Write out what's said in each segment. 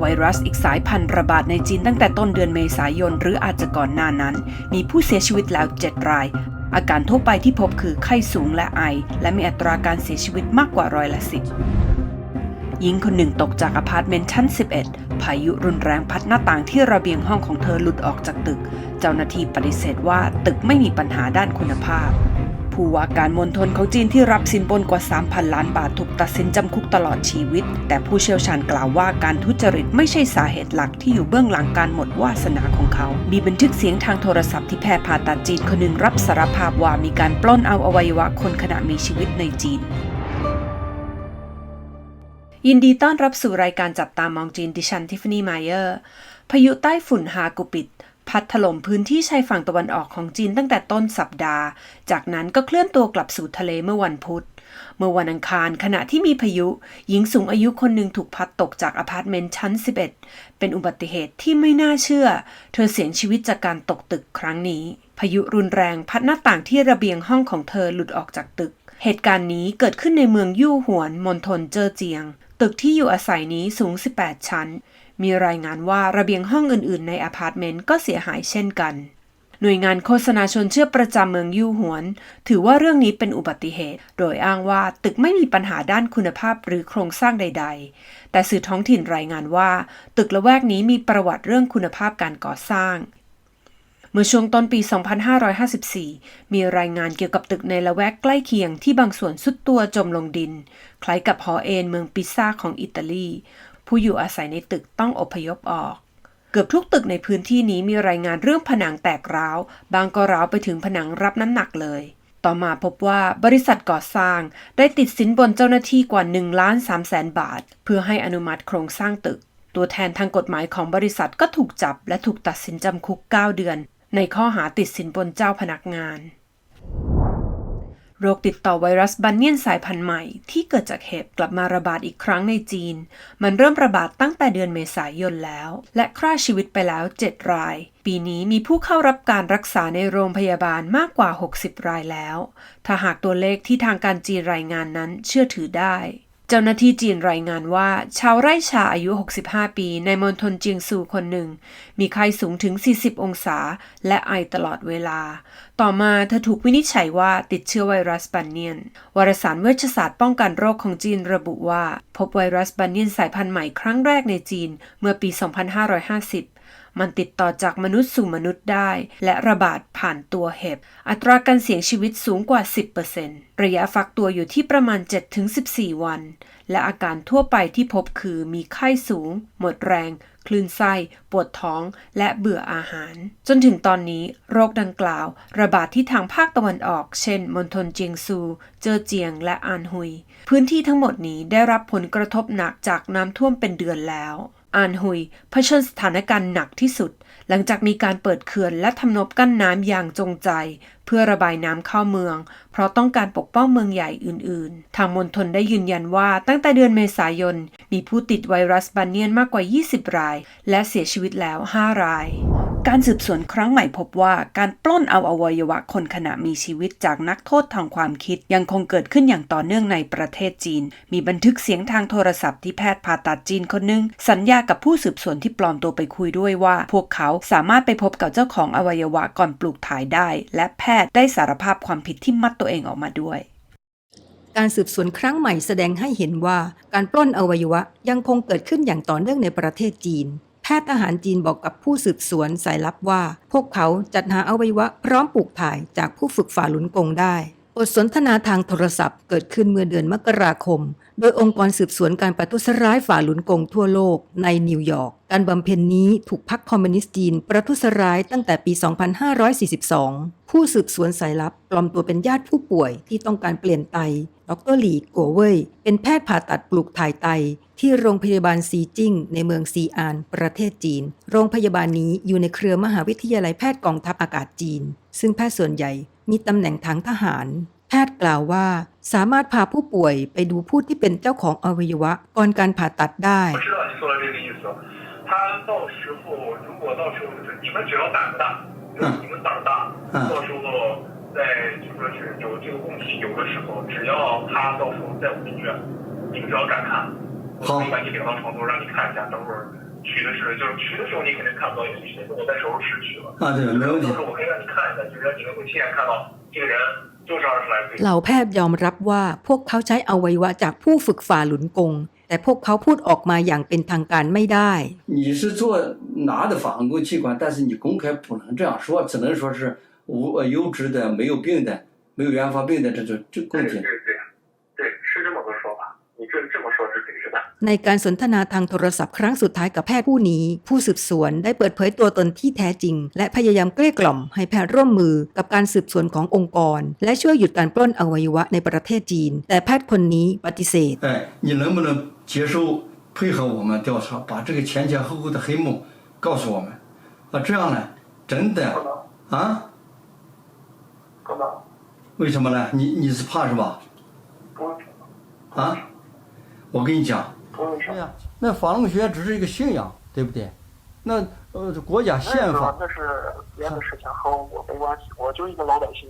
ไวรัสอีกสายพันธุ์ระบาดในจีนตั้งแต่ต้นเดือนเมษายน หรืออาจจะก่อนหน้านั้น มีผู้เสียชีวิตแล้ว 7 ราย อาการทั่วไปที่พบคือไข้สูงและไอ และมีอัตราการเสียชีวิตมากกว่าร้อยละสิบหญิงคนหนึ่งตกจากอพาร์ตเมนต์ชั้น 11 พายุรุนแรงพัดหน้าต่างที่ระเบียงห้องของเธอหลุดออกจากตึก เจ้าหน้าที่ปฏิเสธว่าตึกไม่มีปัญหาด้านคุณภาพ ผู้ว่าการมณฑลของจีนที่รับสินบนกว่า 3,000 ล้านบาทถูกตัดสินจำคุกตลอดชีวิต แต่ผู้เชี่ยวชาญกล่าวว่าการทุจริตไม่ใช่สาเหตุหลักที่อยู่เบื้องหลังการหมดวาสนาของเขา มีบันทึกเสียงทางโทรศัพท์ที่แพทย์ผ่าตัดจีนคนหนึ่งรับสารภาพว่ามีการปล้นเอาอวัยวะคนขณะมีชีวิตในจีนยินดีต้อนรับสู่รายการจับตามองจีนดิฉันทิฟฟานี่ไมเออร์ พายุใต้ฝุ่นฮากุปิด พัดถล่มพื้นที่ชายฝั่งตะวันออกของจีนตั้งแต่ต้นสัปดาห์ จากนั้นก็เคลื่อนตัวกลับสู่ทะเลเมื่อวันพุธ เมื่อวันอังคารขณะที่มีพายุ หญิงสูงอายุคนหนึ่งถูกพัดตกจากอพาร์ตเมนต์ชั้น 11 เป็นอุบัติเหตุที่ไม่น่าเชื่อ เธอเสียชีวิตจากการตกตึกครั้งนี้ พายุรุนแรงพัดหน้าต่างที่ระเบียงห้องของเธอหลุดออกจากตึก เหตุการณ์นี้เกิดขึ้นในเมืองยู่หวนมณฑลเจอเจียง ตึกที่อยู่อาศัยนี้สูง 18 ชั้น มีรายงานว่าระเบียงห้องอื่นๆ ในอพาร์ตเมนต์ก็เสียหายเช่นกัน หน่วยงานโฆษณาชนเชื่อประจำเมืองยู่หวน ถือว่าเรื่องนี้เป็นอุบัติเหตุ โดยอ้างว่าตึกไม่มีปัญหาด้านคุณภาพหรือโครงสร้างใด ๆ แต่สื่อท้องถิ่นรายงานว่า ตึกละแวกนี้มีประวัติเรื่องคุณภาพการก่อสร้างเมื่อช่วงต้นปี 2554 มีรายงานเกี่ยวกับตึกในละแวกใกล้เคียงที่บางส่วนสุดตัวจมลงดิน คล้ายกับหอเอนเมืองปิซ่าของอิตาลี ผู้อยู่อาศัยในตึกต้องอพยพออก เกือบทุกตึกในพื้นที่นี้มีรายงานเรื่องผนังแตกร้าว บางก็ร้าวไปถึงผนังรับน้ำหนักเลย ต่อมาพบว่าบริษัทก่อสร้างได้ติดสินบนเจ้าหน้าที่กว่า1ล้าน3แสนบาท เพื่อให้อนุมัติโครงสร้างตึก ตัวแทนทางกฎหมายของบริษัทก็ถูกจับและถูกตัดสินจำคุก 9 เดือน ในข้อหาติดสินบนเจ้าพนักงาน โรคติดต่อไวรัสบันเนียนสายพันธุ์ใหม่ที่เกิดจากเห็บกลับมาระบาดอีกครั้งในจีน มันเริ่มระบาดตั้งแต่เดือนเมษายนแล้ว และฆ่าชีวิตไปแล้ว 7 ราย ปีนี้มีผู้เข้ารับการรักษาในโรงพยาบาลมากกว่า 60 รายแล้ว ถ้าหากตัวเลขที่ทางการจีนรายงานนั้นเชื่อถือได้ เจ้าหน้าที่จีนรายงานว่า ชาวไร่ชาอายุ 65 ปี ในมณฑลเจียงซูคนหนึ่ง มีไข้สูงถึง 40 องศา และไอตลอดเวลา ต่อมาเธอถูกวินิจฉัยว่าติดเชื้อไวรัสบันเนียน วารสารเวชศาสตร์ป้องกันโรคของจีนระบุว่า พบไวรัสบันเนียนสายพันธุ์ใหม่ครั้งแรกในจีนเมื่อปี 2550 มันติดต่อจากมนุษย์สู่มนุษย์ได้ และระบาดผ่านตัวเห็บ อัตราการเสี่ยงชีวิตสูงกว่า 10%ระยะฟักตัวอยู่ที่ประมาณ 7-14 วัน และอาการทั่วไปที่พบคือมีไข้สูง หมดแรง คลื่นไส้ ปวดท้อง และเบื่ออาหาร จนถึงตอนนี้โรคดังกล่าว ระบาดที่ทางภาคตะวันออก เช่น มณฑลเจียงซู เจอเจียง และอานฮุย พื้นที่ทั้งหมดนี้ได้รับผลกระทบหนักจากน้ำท่วมเป็นเดือนแล้ว อานฮุยเผชิญสถานการณ์หนักที่สุด หลังจากมีการเปิดเขื่อนและทำนบกั้นน้ำอย่างจงใจ เพื่อระบายน้ำเข้าเมือง เพราะต้องการปกป้องเมืองใหญ่อื่น ๆ ทางมณฑลได้ยืนยันว่าตั้งแต่เดือนเมษายน มีผู้ติดไวรัสบันเนียนมากกว่า 20 ราย และเสียชีวิตแล้ว 5 ราย การสืบสวนครั้งใหม่พบว่าการปล้นเอาอวัยวะคนขณะมีชีวิตจากนักโทษทางความคิดยังคงเกิดขึ้นอย่างต่อเนื่องในประเทศจีน มีบันทึกเสียงทางโทรศัพท์ที่แพทย์ผ่าตัดจีนคนหนึง สัญญากับผู้สืบสวนที่ปลอมตัวไปคุยด้วยว่า พวกเขาสามารถไปพบกับเจ้าของอวัยวะก่อนปลูกถ่ายได้ และแพทย์ได้สารภาพความผิดที่มัดตัวเองออกมาด้วย การสืบสวนครั้งใหม่แสดงให้เห็นว่า การปล้นอวัยวะยังคงเกิดขึ้นอย่างต่อเนื่องในประเทศจีน ทย์ทหารจีนบอกกับผู้สืบสวนสายลับว่า พวกเขาจัดหาอวัยวะพร้อมปลูกถ่ายจากผู้ฝึกฝ่าหลุนกงได้ บทสนทนาทางโทรศัพท์เกิดขึ้นเมื่อเดือนมกราคม โดยองค์กรสืบสวนการประทุษร้ายฝ่าหลุนกงทั่วโลกในนิวยอร์ก การบำเพ็ญนี้ถูกพรรคคอมมิวนิสต์จีน ประทุษร้ายตั้งแต่ปี 2542 ผู้สืบสวนสายลับปลอมตัวเป็นญาติผู้ป่วยที่ต้องการเปลี่ยนไต ดรหลีกัวเว่ยเป็นแพทย์ผ่าตัดปลูกถ่ายไต ที่โรงพยาบาลซีจิ้ง ในเมืองซีอาน ประเทศจีน โรงพยาบาลนี้อยู่ในเครือมหาวิทยาลัยแพทย์กองทัพอากาศจีน ซึ่งแพทย์ส่วนใหญ่มีตำแหน่งทางทหาร แพทย์กล่าวว่า สามารถพาผู้ป่วยไปดูผู้ที่เป็นเจ้าของอวัยวะก่อนการผ่าตัดได้ 我知道你说的这个意思。他到时候如果到时候就是你们只要胆子大，就是你们胆儿大，嗯到时候在就说是有这个问题有的时候，只要他到时候在我们医院，你们只要敢看，我好可以把你领到床头让你看一下，等会儿 取的是，就是取的时候你肯定看不到，因为你现在我在手术室取了。啊，对，没问题到。时候我可以让你看一下，就是说你们会亲眼看到这个人就是二十来岁。 เหล่าแพทย์ยอมรับว่าพวกเขาใช้อวัยวะจากผู้ฝึกฝ่าหลุนกง แต่พวกเขาพูดออกมาอย่างเป็นทางการไม่ได้ 你是做拿的仿工器官，但是你公开不能这样说，只能说是无呃优质的、没有病的、没有原发病的这种这供体对对。对对， ในการสนทนาทางโทรศัพท์ครั้งสุดท้ายกับแพทย์ผู้นี้ ผู้สืบสวนได้เปิดเผยตัวตนที่แท้จริง และพยายามเกลี้ยกล่อมให้แพทย์ร่วมมือกับการสืบสวนขององค์กร และช่วยหยุดการปล้นอวัยวะในประเทศจีน แต่แพทย์คนนี้ปฏิเสธ 哎，你能不能接受配合我们调查，把这个前前后后的黑幕告诉我们？啊，这样呢，真的不能，啊？不能，为什么呢？你你是怕是吧？不用啊？我跟你讲， 对呀、那法轮功学只是一个信仰，对不对？那呃，国家宪法那是别的事情，和我没关系，我就一个老百姓。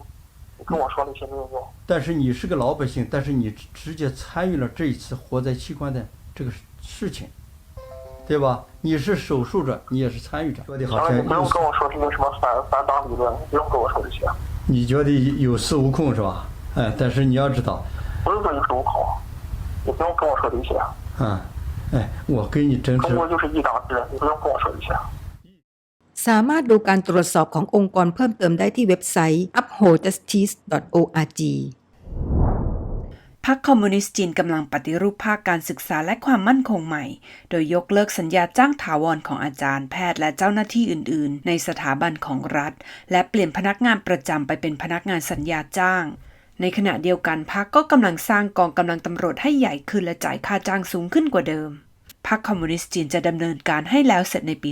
你跟我说那些没有用。但是你是个老百姓，但是你直直接参与了这一次活摘器官的这个事情，对吧？你是手术者，你也是参与者。说的好像，你不用跟我说这些什么反反党理论，不用跟我说这些，你觉得有恃无恐是吧？哎，但是你要知道，不是说有恃无恐，你不用跟我说这些。啊，哎，我跟你真是中国就是一党制，你不用跟我说这些。 สามารถดูการตรวจสอบขององค์กรเพิ่มเติมได้ที่เว็บไซต์ upholdjustice.org พรรคคอมมิวนิสต์จีนกำลังปฏิรูปภาคการศึกษาและความมั่นคงใหม่ โดยยกเลิกสัญญาจ้างถาวรของอาจารย์แพทย์และเจ้าหน้าที่อื่น ๆ ในสถาบันของรัฐ และเปลี่ยนพนักงานประจำไปเป็นพนักงานสัญญาจ้าง ในขณะเดียวกันพรรคก็กำลังสร้างกองกำลังตำรวจให้ใหญ่ขึ้นและจ่ายค่าจ้างสูงขึ้นกว่าเดิมพรรคคอมมิวนิสต์จีนจะดำเนินการให้แล้วเสร็จในปี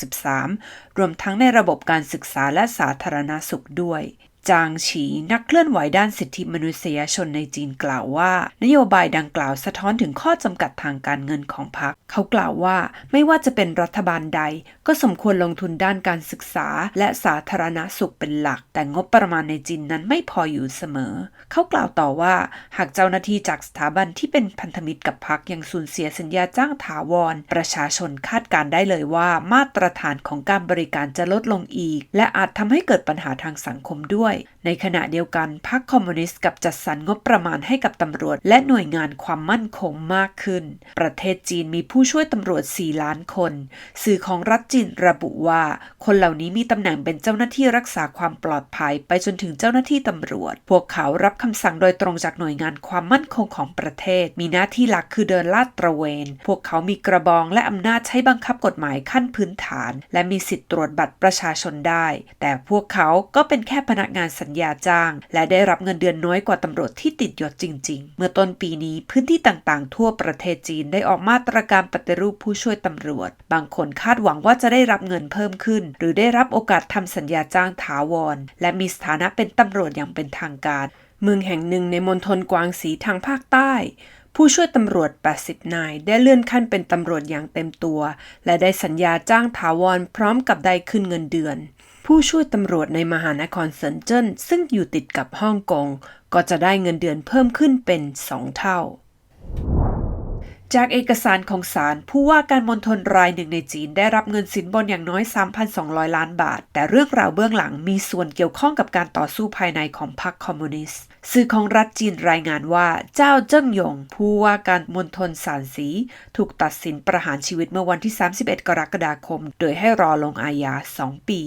2563 รวมทั้งในระบบการศึกษาและสาธารณสุขด้วย จางฉีนักเคลื่อนไหวด้านสิทธิมนุษยชนในจีนกล่าวว่า นโยบายดังกล่าวสะท้อนถึงข้อจำกัดทางการเงินของพรรคเขากล่าวว่าไม่ว่าจะเป็นรัฐบาลใด ก็สมควรลงทุนด้านการศึกษา และสาธารณสุขเป็นหลัก แต่งบประมาณในจีนนั้นไม่พออยู่เสมอ เขากล่าวต่อว่า หากเจ้าหน้าที่จากสถาบันที่เป็นพันธมิตรกับพรรคยังสูญเสียสัญญาจ้างถาวร ประชาชนคาดการได้เลยว่า มาตรฐานของการบริการจะลดลงอีก และอาจทำให้เกิดปัญหาทางสังคมด้วยในขณะเดียวกันพรรคคอมมิวนิสต์กับจัดสรรงบประมาณให้กับตำรวจ และหน่วยงานความมั่นคงมากขึ้น ประเทศจีนมีผู้ช่วยตำรวจ 4 ล้านคน สื่อของรัฐจีนระบุว่า คนเหล่านี้มีตำแหน่งเป็นเจ้าหน้าที่รักษาความปลอดภัยไปจนถึงเจ้าหน้าที่ตำรวจ พวกเขารับคำสั่งโดยตรงจากหน่วยงานความมั่นคงของประเทศ มีหน้าที่หลักคือเดินลาดตระเวน พวกเขามีกระบองและอำนาจใช้บังคับกฎหมายขั้นพื้นฐาน และมีสิทธิ์ตรวจบัตรประชาชนได้ แต่พวกเขาก็เป็นแค่พนักงานานสัญญาจ้าง และได้รับเงินเดือนน้อยกว่าตำรวจที่ติดยศจริง ๆ เมื่อต้นปีนี้พื้นที่ต่างๆ ทั่วประเทศจีนได้ออกมาตรการปฏิรูปผู้ช่วยตำรวจ บางคนคาดหวังว่าจะได้รับเงินเพิ่มขึ้น หรือได้รับโอกาสทำสัญญาจ้างถาวร และมีสถานะเป็นตำรวจอย่างเป็นทางการ เมืองแห่งหนึ่งในมณฑลกวางสีทางภาคใต้ผู้ช่วยตำรวจ 80 นาย ได้เลื่อนขั้นเป็นตำรวจอย่างเต็มตัว และได้สัญญาจ้างถาวรพร้อมกับได้ขึ้นเงินเดือน ผู้ช่วยตำรวจในมหานครเซินเจิ้นซึ่งอยู่ติดกับฮ่องกง ก็จะได้เงินเดือนเพิ่มขึ้นเป็น 2 เท่า จากเอกสารของศาลผู้ว่าการมณฑลรายหนึ่งในจีนได้รับเงินสินบนอย่างน้อย 3,200 ล้านบาท แต่เรื่องราวเบื้องหลังมีส่วนเกี่ยวข้องกับการต่อสู้ภายในของพรรคคอมมิวนิสต์สื่อของรัฐจีนรายงานว่าเจ้าเจิ้งหยง ผู้ว่าการมณฑลสานสี ถูกตัดสินประหารชีวิตเมื่อวันที่ 31 กรกฎาคม โดยให้รอลงอาญา 2 ปี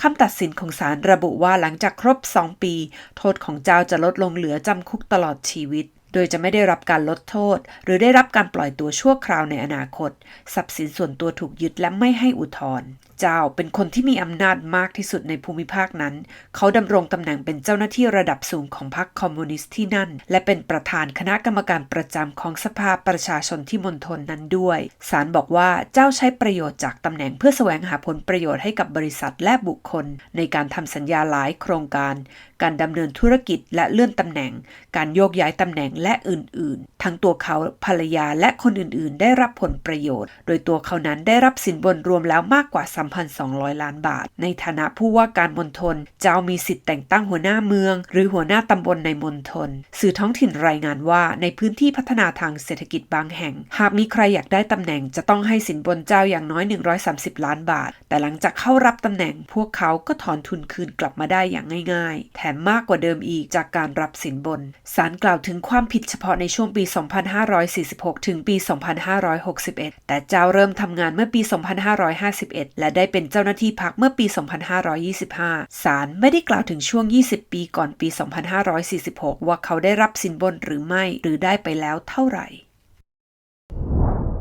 คำตัดสินของศาลระบุว่าหลังจากครบ 2 ปี โทษของเจ้าจะลดลงเหลือจำคุกตลอดชีวิต โดยจะไม่ได้รับการลดโทษ หรือได้รับการปล่อยตัวชั่วคราวในอนาคต ทรัพย์สินส่วนตัวถูกยึดและไม่ให้อุทธรณ์เจ้าเป็นคนที่มีอำนาจมากที่สุดในภูมิภาคนั้น เขาดำรงตำแหน่งเป็นเจ้าหน้าที่ระดับสูงของพรรคคอมมิวนิสต์ที่นั่น และเป็นประธานคณะกรรมการประจำของสภาประชาชนที่มณฑลนั้นด้วยศาลบอกว่าเจ้าใช้ประโยชน์จากตำแหน่งเพื่อแสวงหาผลประโยชน์ให้กับบริษัทและบุคคล ในการทำสัญญาหลายโครงการ การดำเนินธุรกิจและเลื่อนตำแหน่ง การโยกย้ายตำแหน่งและอื่นๆ ทั้งตัวเขาภรรยาและคนอื่นๆ ได้รับผลประโยชน์ โดยตัวเขานั้นได้รับสินบนรวมแล้วมากกว่า 3,200 ล้านบาท ในฐานะผู้ว่าการมณฑลเจ้ามีสิทธิ์แต่งตั้งหัวหน้าเมือง หรือหัวหน้าตำบลในมณฑลสื่อท้องถิ่นรายงานว่าในพื้นที่พัฒนาทางเศรษฐกิจบางแห่ง หากมีใครอยากได้ตำแหน่งจะต้องให้สินบนเจ้าอย่างน้อย 130 ล้านบาท แต่หลังจากเข้ารับตำแหน่งพวกเขาก็ถอนทุนคืนกลับมาได้อย่างง่ายๆแถมมากกว่าเดิมอีกจากการรับสินบน ศาลกล่าวถึงความผิดเฉพาะในช่วงปี 2546 ถึงปี 2561 แต่เจ้าเริ่มทำงานเมื่อปี 2551 และได้เป็นเจ้าหน้าที่พักเมื่อปี 2525 ศาลไม่ได้กล่าวถึงช่วง 20 ปีก่อนปี 2546 ว่าเขาได้รับสินบนหรือไม่ หรือได้ไปแล้วเท่าไหร่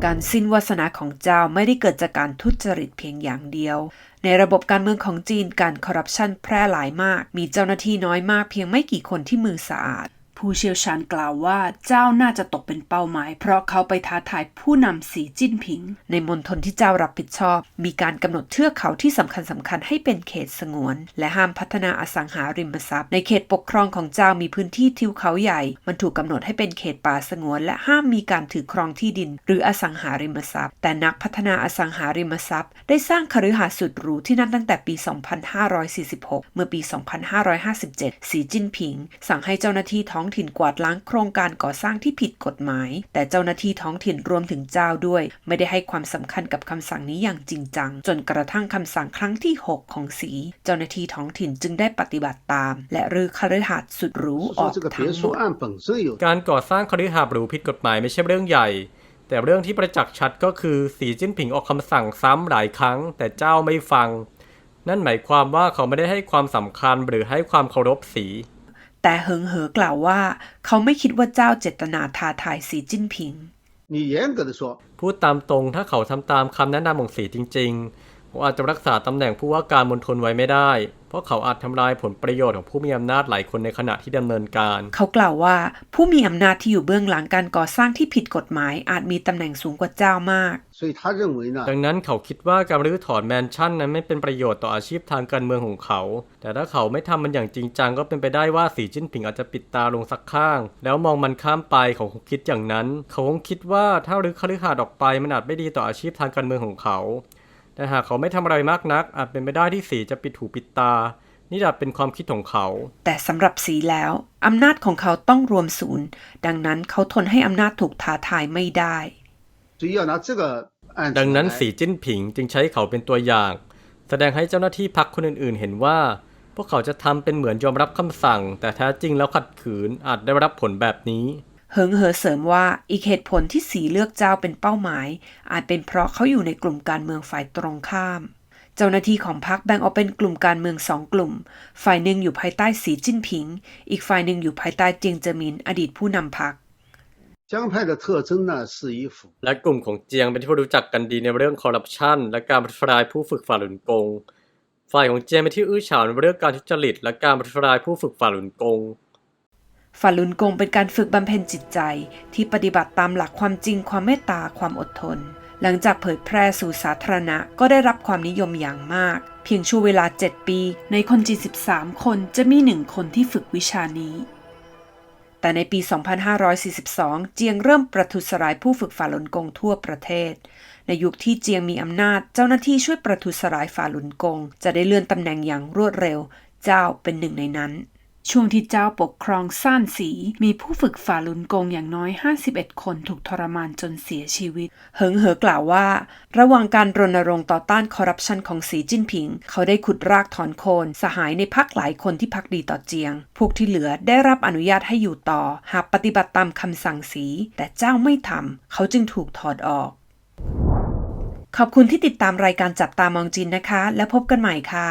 การสิ้นวาสนาของเจ้าไม่ได้เกิดจากการทุจริตเพียงอย่างเดียว ในระบบการเมืองของจีนการคอร์รัปชันแพร่หลายมาก มีเจ้าหน้าที่น้อยมากเพียงไม่กี่คนที่มือสะอาด ผู้เชี่ยวชาญกล่าวว่าเจ้าน่าจะตกเป็นเป้าหมาย เพราะเขาไปท้าทายผู้นำสีจิ้นผิง ในมณฑลที่เจ้ารับผิดชอบ มีการกำหนดเทือกเขาที่สำคัญสำคัญให้เป็นเขตสงวน และห้ามพัฒนาอสังหาริมทรัพย์ ในเขตปกครองของเจ้ามีพื้นที่ทิวเขาใหญ่ มันถูกกำหนดให้เป็นเขตป่าสงวน และห้ามมีการถือครองที่ดิน หรืออสังหาริมทรัพย์ แต่นักพัฒนาอสังหาริมทรัพย์ ได้สร้างคฤหาสน์สุดหรูที่นั่นตั้งแต่ปี 2546 เมื่อปี 2557 สีจิ้นผิง สั่งให้เจ้าหน้าที่ท้ององถิ่นกวาดล้างโครงการก่อสร้างที่ผิดกฎหมาย แต่เจ้าหน้าที่ท้องถิ่นรวมถึงเจ้าด้วย ไม่ได้ให้ความสำคัญกับคำสั่งนี้อย่างจริงจัง จนกระทั่งคำสั่งครั้งที่ 6 ของสี เจ้าหน้าที่ท้องถิ่นจึงได้ปฏิบัติตาม และรื้อคฤหาสน์สุดหรูออกทั้งหมดการก่อสร้างคฤหาสน์หรูผิดกฎหมายไม่ใช่เรื่องใหญ่แต่เรื่องที่ประจักษ์ชัดก็คือสีจิ้นผิงออกคำสั่งซ้ำหลายครั้ง แต่เจ้าไม่ฟัง นั่นหมายความว่าเขาไม่ได้ให้ความสำคัญหรือให้ความเคารพสี แต่เหิงเหอกล่าวว่า เขาไม่คิดว่าเจ้าเจตนาท้าทายสีจิ้นผิงพูดตามตรงถ้าเขาทำตามคำแนะนำของสีจริง ผมอาจจะรักษาตำแหน่งผู้ว่าการมณฑลไว้ไม่ได้ เพราะเขาอาจทำลายผลประโยชน์ของผู้มีอำนาจหลายคนในขณะที่ดำเนินการ เขากล่าวว่าผู้มีอำนาจที่อยู่เบื้องหลังการก่อสร้างที่ผิดกฎหมาย อาจมีตำแหน่งสูงกว่าเจ้ามากดังนั้นเขาคิดว่าการรื้อถอนแมนชั่นนั้นไม่เป็นประโยชน์ต่ออาชีพทางการเมืองของเขา แต่ถ้าเขาไม่ทำมันอย่างจริงจังก็เป็นไปได้ว่าสีจิ้นผิงอาจจะปิดตาลงสักข้าง แล้วมองมันข้ามไปเขาคงคิดอย่างนั้น เขาคงคิดว่าถ้ารื้อคฤหาสน์ออกไปมันอาจไม่ดีต่ออาชีพทางการเมืองของเขา แต่หากเขาไม่ทำอะไรมากนัก อาจเป็นไปได้ที่สีจะปิดหูปิดตา นี่จะเป็นความคิดของเขา แต่สำหรับสีแล้วอำนาจของเขาต้องรวมศูนย์ ดังนั้นเขาทนให้อำนาจถูกท้าทายไม่ได้ดังนั้นสีจิ้นผิงจึงใช้เขาเป็นตัวอย่าง แสดงให้เจ้าหน้าที่พักคนอื่นๆ เห็นว่า พวกเขาจะทำเป็นเหมือนยอมรับคำสั่ง แต่แท้จริงแล้วขัดขืนอาจได้รับผลแบบนี้ เฮิงเหอเสริมว่าอีกเหตุผลที่สีเลือกเจ้าเป็นเป้าหมาย อาจเป็นเพราะเขาอยู่ในกลุ่มการเมืองฝ่ายตรงข้าม เจ้าหน้าที่ของพรรคแบ่งออกเป็นกลุ่มการเมืองสองกลุ่ม ฝ่ายหนึ่งอยู่ภายใต้สีจิ้นผิง อีกฝ่ายหนึ่งอยู่ภายใต้เจียงเจอมิน อดีตผู้นำพรรค 江派的特征呢是以腐 และกลุ่มของเจียงเป็นที่รู้จักกันดีในเรื่องคอร์รัปชันและการปฏิทลายผู้ฝึกฝ่าหลุนกง ฝ่ายของเจียงเป็นที่อื้อฉาวในเรื่องการทุจริตและการปฏิทลายผู้ฝึกฝ่าหลุนกง ฝ่าลุนกงเป็นการฝึกบำเพ็ญจิตใจที่ปฏิบัติตามหลักความจริงความเมตตาความอดทน หลังจากเผยแพร่สู่สาธารณะก็ได้รับความนิยมอย่างมาก เพียงช่วงเวลา 7 ปี ในคนจีน13 คนจะมีหนึ่งคนที่ฝึกวิชานี้ แต่ในปี 2542 เจียงเริ่มประทุษร้ายผู้ฝึกฝ่าลุนกงทั่วประเทศ ในยุคที่เจียงมีอำนาจ เจ้าหน้าที่ช่วยประทุษร้ายฝ่าลุนกง จะได้เลื่อนตำแหน่งอย่างรวดเร็ว เจ้าเป็นหนึ่งในนั้น ช่วงที่เจ้าปกครองซ่านสี มีผู้ฝึกฝ่าลุนกงอย่างน้อย 51 คนถูกทรมานจนเสียชีวิต เหิงเหอกล่าวว่า ระหว่างการรณรงค์ต่อต้านคอร์รัปชันของสีจิ้นผิง เขาได้ขุดรากถอนโคนสหายในพักหลายคนที่พักดีต่อเจียง พวกที่เหลือได้รับอนุญาตให้อยู่ต่อ หากปฏิบัติตามคำสั่งสี แต่เจ้าไม่ทำเขาจึงถูกถอดออกขอบคุณที่ติดตามรายการจับตามองจีนนะคะ และพบกันใหม่ค่ะ